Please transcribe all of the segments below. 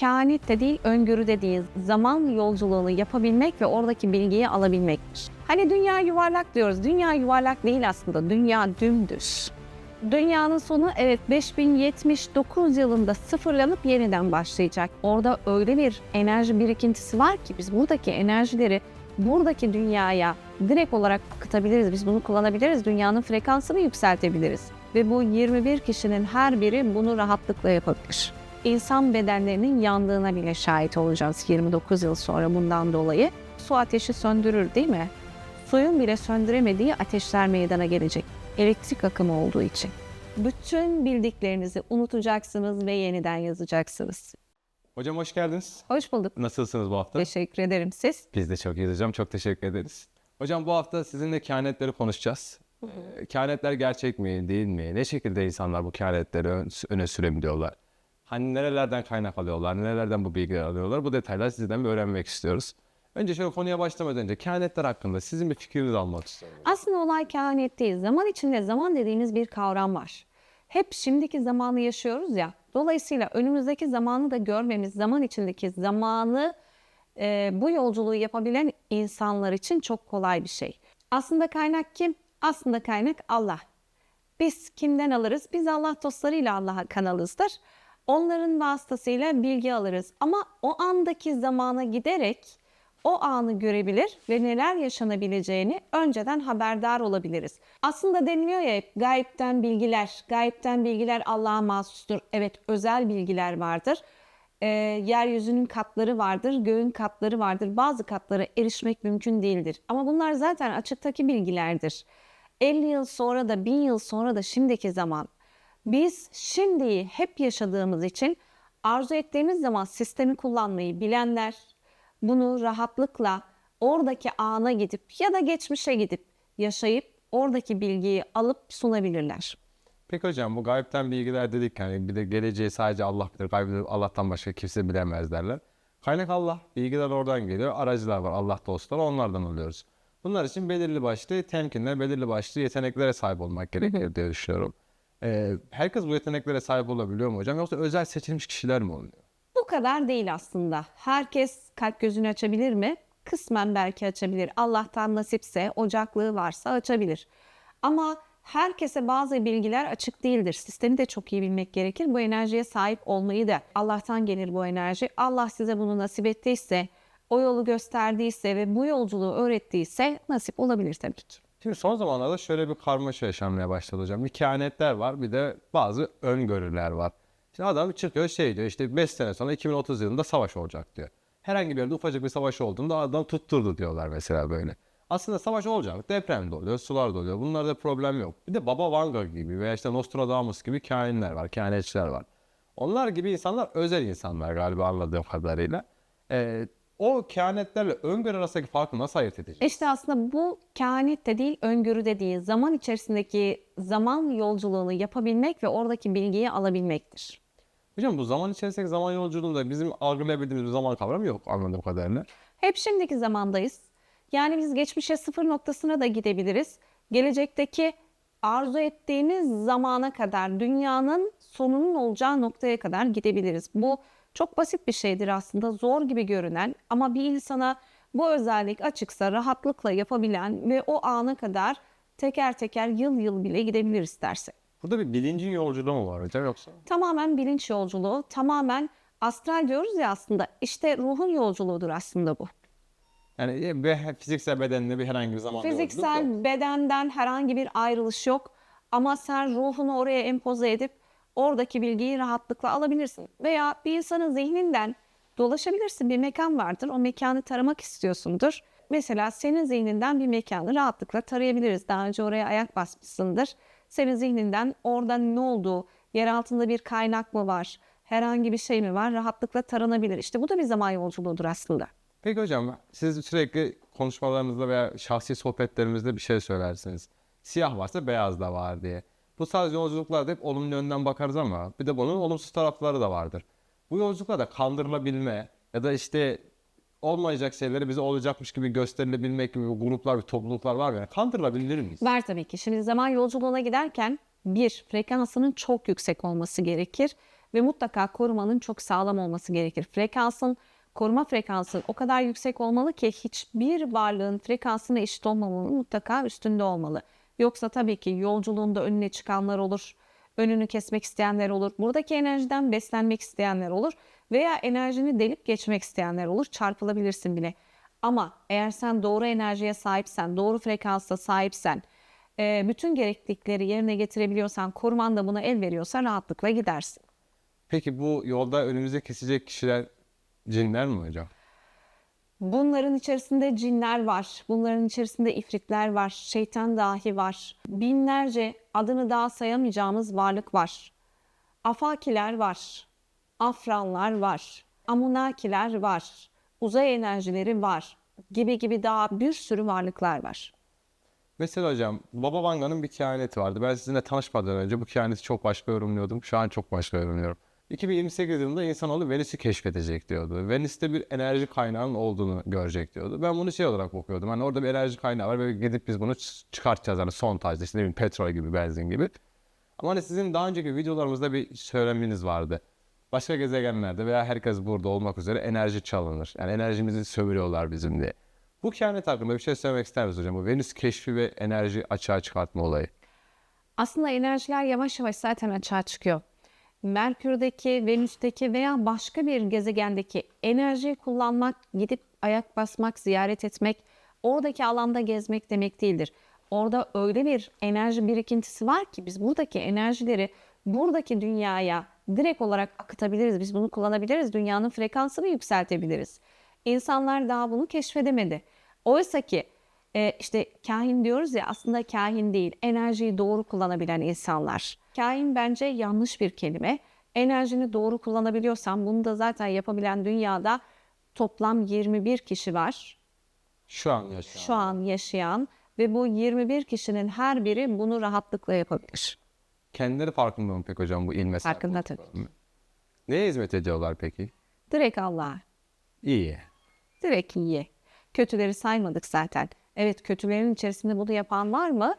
kehanet de değil, öngörü de değil. Zaman yolculuğunu yapabilmek ve oradaki bilgiyi alabilmektir. Hani dünya yuvarlak diyoruz. Dünya yuvarlak değil aslında. Dünya dümdüz. Dünyanın sonu evet 5079 yılında sıfırlanıp yeniden başlayacak. Orada öyle bir enerji birikintisi var ki biz buradaki enerjileri buradaki dünyaya direkt olarak akıtabiliriz. Biz bunu kullanabiliriz. Dünyanın frekansını yükseltebiliriz. Ve bu 21 kişinin her biri bunu rahatlıkla yapabilir. İnsan bedenlerinin yandığına bile şahit olacağız 29 yıl sonra bundan dolayı. Su ateşi söndürür değil mi? Suyun bile söndüremediği ateşler meydana gelecek. Elektrik akımı olduğu için. Bütün bildiklerinizi unutacaksınız ve yeniden yazacaksınız. Hocam hoş geldiniz. Hoş bulduk. Nasılsınız bu hafta? Teşekkür ederim siz. Biz de çok iyiyiz hocam. Çok teşekkür ederiz. Hocam bu hafta sizinle kehanetleri konuşacağız. Kehanetler gerçek mi, değil mi? Ne şekilde insanlar bu kehanetleri ön- öne sürebiliyorlar? Hani nerelerden kaynak alıyorlar, nerelerden bu bilgileri alıyorlar? Bu detaylar sizden bir öğrenmek istiyoruz. Önce şöyle konuya başlamadan önce kehanetler hakkında sizin bir fikrinizi almak istiyorum. Aslında olay kehanet değil. Zaman içinde zaman dediğimiz bir kavram var. Hep şimdiki zamanı yaşıyoruz ya. Dolayısıyla önümüzdeki zamanı da görmemiz, zaman içindeki zamanı e, bu yolculuğu yapabilen insanlar için çok kolay bir şey. Aslında kaynak kim? Aslında kaynak Allah. Biz kimden alırız? Biz Allah dostlarıyla Allah'a kanalızdır. Onların vasıtasıyla bilgi alırız. Ama o andaki zamana giderek o anı görebilir ve neler yaşanabileceğini önceden haberdar olabiliriz. Aslında deniliyor ya hep gayipten bilgiler, gayipten bilgiler Allah'a mahsustur. Evet özel bilgiler vardır. Ee, yeryüzünün katları vardır, göğün katları vardır. Bazı katlara erişmek mümkün değildir. Ama bunlar zaten açıktaki bilgilerdir. 50 yıl sonra da 1000 yıl sonra da şimdiki zaman biz şimdiyi hep yaşadığımız için arzu ettiğimiz zaman sistemi kullanmayı bilenler bunu rahatlıkla oradaki ana gidip ya da geçmişe gidip yaşayıp oradaki bilgiyi alıp sunabilirler. Peki hocam bu gayipten bilgiler dedik hani bir de geleceği sadece Allah bilir, gaybi Allah'tan başka kimse bilemez derler. Kaynak Allah, bilgiler oradan geliyor, aracılar var, Allah dostları onlardan alıyoruz. Bunlar için belirli başlı temkinler, belirli başlı yeteneklere sahip olmak gerekir diye düşünüyorum. Ee, herkes bu yeteneklere sahip olabiliyor mu hocam yoksa özel seçilmiş kişiler mi oluyor? Bu kadar değil aslında. Herkes kalp gözünü açabilir mi? Kısmen belki açabilir. Allah'tan nasipse, ocaklığı varsa açabilir. Ama herkese bazı bilgiler açık değildir. Sistemi de çok iyi bilmek gerekir. Bu enerjiye sahip olmayı da Allah'tan gelir bu enerji. Allah size bunu nasip ettiyse, o yolu gösterdiyse ve bu yolculuğu öğrettiyse nasip olabilir tabii ki. Şimdi son zamanlarda şöyle bir karmaşa yaşanmaya başladı hocam. Bir kehanetler var bir de bazı öngörüler var. Şimdi adam çıkıyor şey diyor işte 5 sene sonra 2030 yılında savaş olacak diyor. Herhangi bir yerde ufacık bir savaş olduğunda adam tutturdu diyorlar mesela böyle. Aslında savaş olacak. Deprem de oluyor, sular da oluyor. Bunlarda problem yok. Bir de Baba Vanga gibi veya işte Nostradamus gibi kahinler var, kehanetçiler var. Onlar gibi insanlar özel insanlar galiba anladığım kadarıyla. Ee, o kehanetlerle öngörü arasındaki farkı nasıl ayırt edeceğiz? İşte aslında bu kehanet de değil, öngörü de değil. Zaman içerisindeki zaman yolculuğunu yapabilmek ve oradaki bilgiyi alabilmektir. Hocam bu zaman içerisindeki zaman yolculuğunda bizim algılayabildiğimiz bir zaman kavramı yok anladığım kadarıyla. Hep şimdiki zamandayız. Yani biz geçmişe sıfır noktasına da gidebiliriz. Gelecekteki arzu ettiğimiz zamana kadar, dünyanın sonunun olacağı noktaya kadar gidebiliriz. Bu çok basit bir şeydir aslında, zor gibi görünen ama bir insana bu özellik açıksa rahatlıkla yapabilen ve o ana kadar teker teker yıl yıl bile gidebilir isterse. Burada bir bilincin yolculuğu mu var hocam yoksa? Tamamen bilinç yolculuğu, tamamen astral diyoruz ya aslında. İşte ruhun yolculuğudur aslında bu. Yani bir fiziksel bedenle bir herhangi bir zaman. Fiziksel bedenden herhangi bir ayrılış yok. Ama sen ruhunu oraya empoze edip oradaki bilgiyi rahatlıkla alabilirsin. Veya bir insanın zihninden dolaşabilirsin. Bir mekan vardır. O mekanı taramak istiyorsundur. Mesela senin zihninden bir mekanı rahatlıkla tarayabiliriz. Daha önce oraya ayak basmışsındır. Senin zihninden orada ne olduğu, yer altında bir kaynak mı var, herhangi bir şey mi var rahatlıkla taranabilir. İşte bu da bir zaman yolculuğudur aslında. Peki hocam siz sürekli konuşmalarınızda veya şahsi sohbetlerimizde bir şey söylersiniz. Siyah varsa beyaz da var diye. Bu sadece yolculuklarda hep olumlu yönden bakarız ama bir de bunun olumsuz tarafları da vardır. Bu yolculuklarda kandırılabilme ya da işte olmayacak şeyleri bize olacakmış gibi gösterilebilmek gibi gruplar, bir topluluklar var ya. Kandırılabilir miyiz? Var tabii ki. Şimdi zaman yolculuğuna giderken bir, frekansının çok yüksek olması gerekir ve mutlaka korumanın çok sağlam olması gerekir. Frekansın koruma frekansı o kadar yüksek olmalı ki hiçbir varlığın frekansına eşit olmamalı, mutlaka üstünde olmalı. Yoksa tabii ki yolculuğunda önüne çıkanlar olur, önünü kesmek isteyenler olur, buradaki enerjiden beslenmek isteyenler olur veya enerjini delip geçmek isteyenler olur, çarpılabilirsin bile. Ama eğer sen doğru enerjiye sahipsen, doğru frekansa sahipsen, e, bütün gereklilikleri yerine getirebiliyorsan, koruman da buna el veriyorsa rahatlıkla gidersin. Peki bu yolda önümüze kesecek kişiler cinler mi hocam? Bunların içerisinde cinler var, bunların içerisinde ifritler var, şeytan dahi var. Binlerce adını daha sayamayacağımız varlık var. Afakiler var, afranlar var, amunakiler var, uzay enerjileri var gibi gibi daha bir sürü varlıklar var. Mesela hocam Baba Vanga'nın bir kehaneti vardı. Ben sizinle tanışmadan önce bu kehaneti çok başka yorumluyordum. Şu an çok başka yorumluyorum. 2028 yılında insanoğlu Venüs'ü keşfedecek diyordu. Venüs'te bir enerji kaynağının olduğunu görecek diyordu. Ben bunu şey olarak okuyordum. Hani orada bir enerji kaynağı var ve gidip biz bunu çıkartacağız. Hani son tarzda işte ne petrol gibi, benzin gibi. Ama hani sizin daha önceki videolarımızda bir söyleminiz vardı. Başka gezegenlerde veya herkes burada olmak üzere enerji çalınır. Yani enerjimizi sömürüyorlar bizim diye. Bu kehanet hakkında bir şey söylemek ister misiniz hocam? Bu Venüs keşfi ve enerji açığa çıkartma olayı. Aslında enerjiler yavaş yavaş zaten açığa çıkıyor. Merkür'deki, Venüs'teki veya başka bir gezegendeki enerjiyi kullanmak, gidip ayak basmak, ziyaret etmek, oradaki alanda gezmek demek değildir. Orada öyle bir enerji birikintisi var ki biz buradaki enerjileri buradaki dünyaya direkt olarak akıtabiliriz. Biz bunu kullanabiliriz. Dünyanın frekansını yükseltebiliriz. İnsanlar daha bunu keşfedemedi. Oysa ki e, işte kahin diyoruz ya aslında kahin değil, enerjiyi doğru kullanabilen insanlar. Kahin bence yanlış bir kelime. Enerjini doğru kullanabiliyorsan bunu da zaten yapabilen dünyada toplam 21 kişi var Şu an yaşayan. şu an yaşayan ve bu 21 kişinin her biri bunu rahatlıkla yapabilir. Kendileri farkında mı peki hocam bu ilme Farkında tabii. Neye hizmet ediyorlar peki? Direkt Allah'a, İyi. direkt iyi. Kötüleri saymadık zaten. Evet kötülerin içerisinde bunu yapan var mı?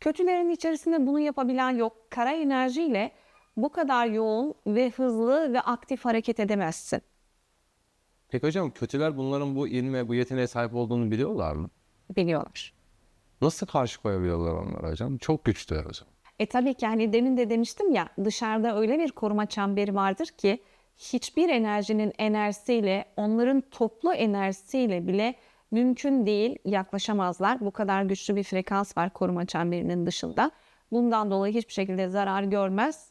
Kötülerin içerisinde bunu yapabilen yok. Kara enerjiyle bu kadar yoğun ve hızlı ve aktif hareket edemezsin. Peki hocam kötüler bunların bu ilme, bu yeteneğe sahip olduğunu biliyorlar mı? Biliyorlar. Nasıl karşı koyabiliyorlar onlara hocam? Çok güçlüler zaman. E tabii ki hani demin de demiştim ya dışarıda öyle bir koruma çemberi vardır ki hiçbir enerjinin enerjisiyle onların toplu enerjisiyle bile mümkün değil yaklaşamazlar. Bu kadar güçlü bir frekans var koruma çemberinin dışında. Bundan dolayı hiçbir şekilde zarar görmez.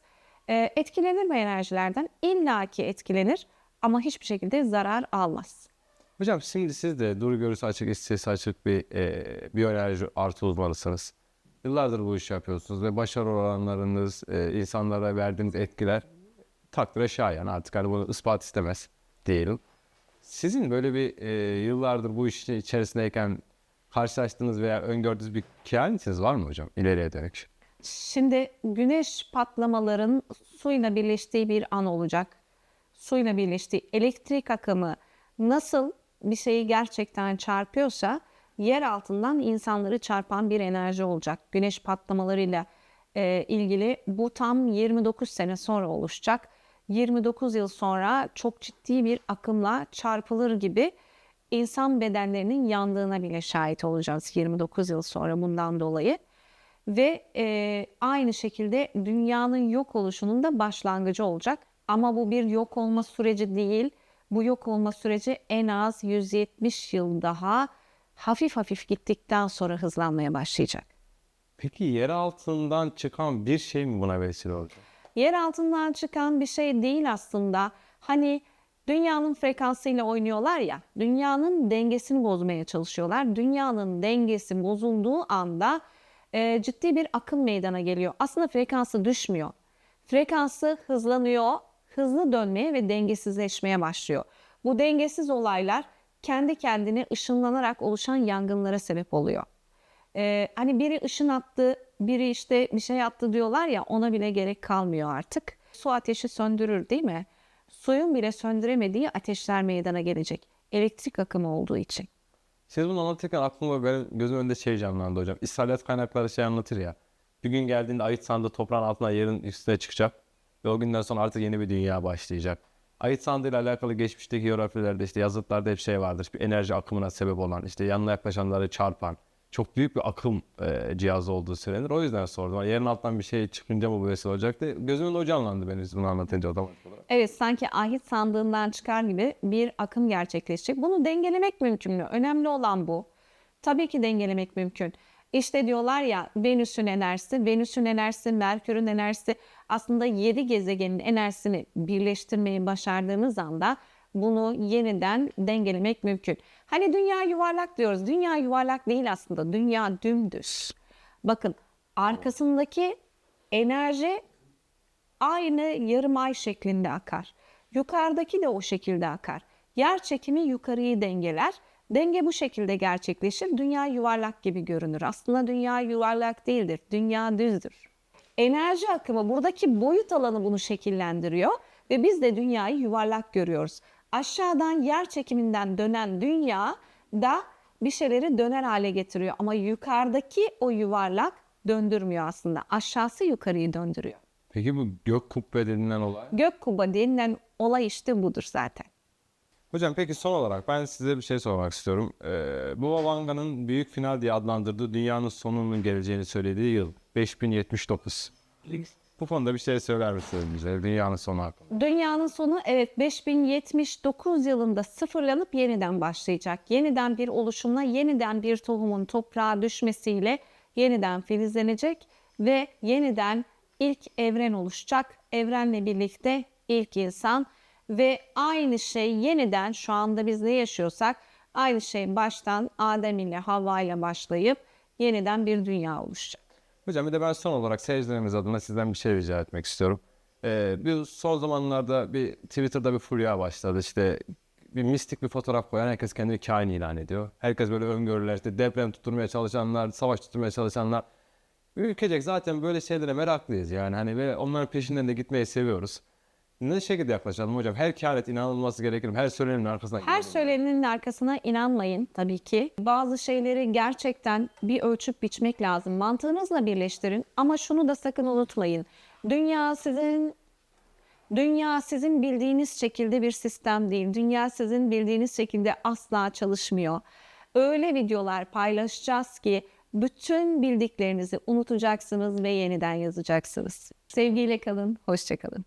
E, etkilenir mi enerjilerden? İlla ki etkilenir ama hiçbir şekilde zarar almaz. Hocam şimdi siz de duru görüsü açık, iç sesi açık bir e, biyoenerji artı uzmanısınız. Yıllardır bu işi yapıyorsunuz ve başarı oranlarınız, e, insanlara verdiğiniz etkiler takdire şayan. Artık hani bunu ispat istemez diyelim. Sizin böyle bir e, yıllardır bu işin içerisindeyken karşılaştığınız veya öngördüğünüz bir kehanetiniz var mı hocam ileriye dönük? Şimdi güneş patlamaların suyla birleştiği bir an olacak. Suyla birleştiği elektrik akımı nasıl bir şeyi gerçekten çarpıyorsa yer altından insanları çarpan bir enerji olacak. Güneş patlamalarıyla e, ilgili bu tam 29 sene sonra oluşacak. 29 yıl sonra çok ciddi bir akımla çarpılır gibi insan bedenlerinin yandığına bile şahit olacağız 29 yıl sonra bundan dolayı ve e, aynı şekilde dünyanın yok oluşunun da başlangıcı olacak. Ama bu bir yok olma süreci değil. Bu yok olma süreci en az 170 yıl daha hafif hafif gittikten sonra hızlanmaya başlayacak. Peki yer altından çıkan bir şey mi buna vesile olacak? Yer altından çıkan bir şey değil aslında. Hani dünyanın frekansıyla oynuyorlar ya, dünyanın dengesini bozmaya çalışıyorlar. Dünyanın dengesi bozulduğu anda e, ciddi bir akım meydana geliyor. Aslında frekansı düşmüyor. Frekansı hızlanıyor, hızlı dönmeye ve dengesizleşmeye başlıyor. Bu dengesiz olaylar kendi kendine ışınlanarak oluşan yangınlara sebep oluyor. Ee, hani biri ışın attı, biri işte bir şey attı diyorlar ya ona bile gerek kalmıyor artık. Su ateşi söndürür değil mi? Suyun bile söndüremediği ateşler meydana gelecek. Elektrik akımı olduğu için. Siz bunu anlatırken aklıma benim gözüm önünde şey canlandı hocam. İsrailiyat kaynakları şey anlatır ya. Bir gün geldiğinde ayıt sandığı toprağın altına yerin üstüne çıkacak. Ve o günden sonra artık yeni bir dünya başlayacak. Ayet sandığıyla alakalı geçmişteki hierogliflerde işte yazıtlarda hep şey vardır. Bir enerji akımına sebep olan, işte yanına yaklaşanları çarpan, çok büyük bir akım e, cihazı olduğu söylenir. O yüzden sordum. Hani yerin altından bir şey çıkınca mı vesile olacaktı? Gözümün o canlandı benim bunu anlatınca olarak. Evet sanki ahit sandığından çıkar gibi bir akım gerçekleşecek. Bunu dengelemek mümkün mü? Önemli olan bu. Tabii ki dengelemek mümkün. İşte diyorlar ya Venüs'ün enerjisi, Venüs'ün enerjisi, Merkür'ün enerjisi aslında 7 gezegenin enerjisini birleştirmeyi başardığınız anda bunu yeniden dengelemek mümkün. Hani dünya yuvarlak diyoruz. Dünya yuvarlak değil aslında. Dünya dümdüz. Bakın arkasındaki enerji aynı yarım ay şeklinde akar. Yukarıdaki de o şekilde akar. Yer çekimi yukarıyı dengeler. Denge bu şekilde gerçekleşir. Dünya yuvarlak gibi görünür. Aslında dünya yuvarlak değildir. Dünya düzdür. Enerji akımı buradaki boyut alanı bunu şekillendiriyor ve biz de dünyayı yuvarlak görüyoruz. Aşağıdan yer çekiminden dönen dünya da bir şeyleri döner hale getiriyor ama yukarıdaki o yuvarlak döndürmüyor aslında. Aşağısı yukarıyı döndürüyor. Peki bu gök kubbe denilen olay? Gök kuba denilen olay işte budur zaten. Hocam peki son olarak ben size bir şey sormak istiyorum. Ee, bu Vanga'nın büyük final diye adlandırdığı dünyanın sonunun geleceğini söylediği yıl 5079. Bu konuda bir şey söyler misiniz bize dünyanın sonu hakkında? Dünyanın sonu evet 5079 yılında sıfırlanıp yeniden başlayacak. Yeniden bir oluşumla, yeniden bir tohumun toprağa düşmesiyle yeniden filizlenecek ve yeniden ilk evren oluşacak. Evrenle birlikte ilk insan ve aynı şey yeniden şu anda biz ne yaşıyorsak aynı şey baştan Adem ile Havva ile başlayıp yeniden bir dünya oluşacak. Hocam bir de ben son olarak seyircilerimiz adına sizden bir şey rica etmek istiyorum. Ee, bir son zamanlarda bir Twitter'da bir furya başladı. İşte bir mistik bir fotoğraf koyan herkes kendini kain ilan ediyor. Herkes böyle öngörüler işte deprem tutturmaya çalışanlar, savaş tutturmaya çalışanlar. Ülkecek zaten böyle şeylere meraklıyız yani hani ve onların peşinden de gitmeyi seviyoruz. Ne şekilde yaklaşalım hocam? Her kehanet inanılması gerekir mi? Her söylenenin arkasına Her söylenenin arkasına inanmayın tabii ki. Bazı şeyleri gerçekten bir ölçüp biçmek lazım. Mantığınızla birleştirin ama şunu da sakın unutmayın. Dünya sizin Dünya sizin bildiğiniz şekilde bir sistem değil. Dünya sizin bildiğiniz şekilde asla çalışmıyor. Öyle videolar paylaşacağız ki bütün bildiklerinizi unutacaksınız ve yeniden yazacaksınız. Sevgiyle kalın, hoşça kalın.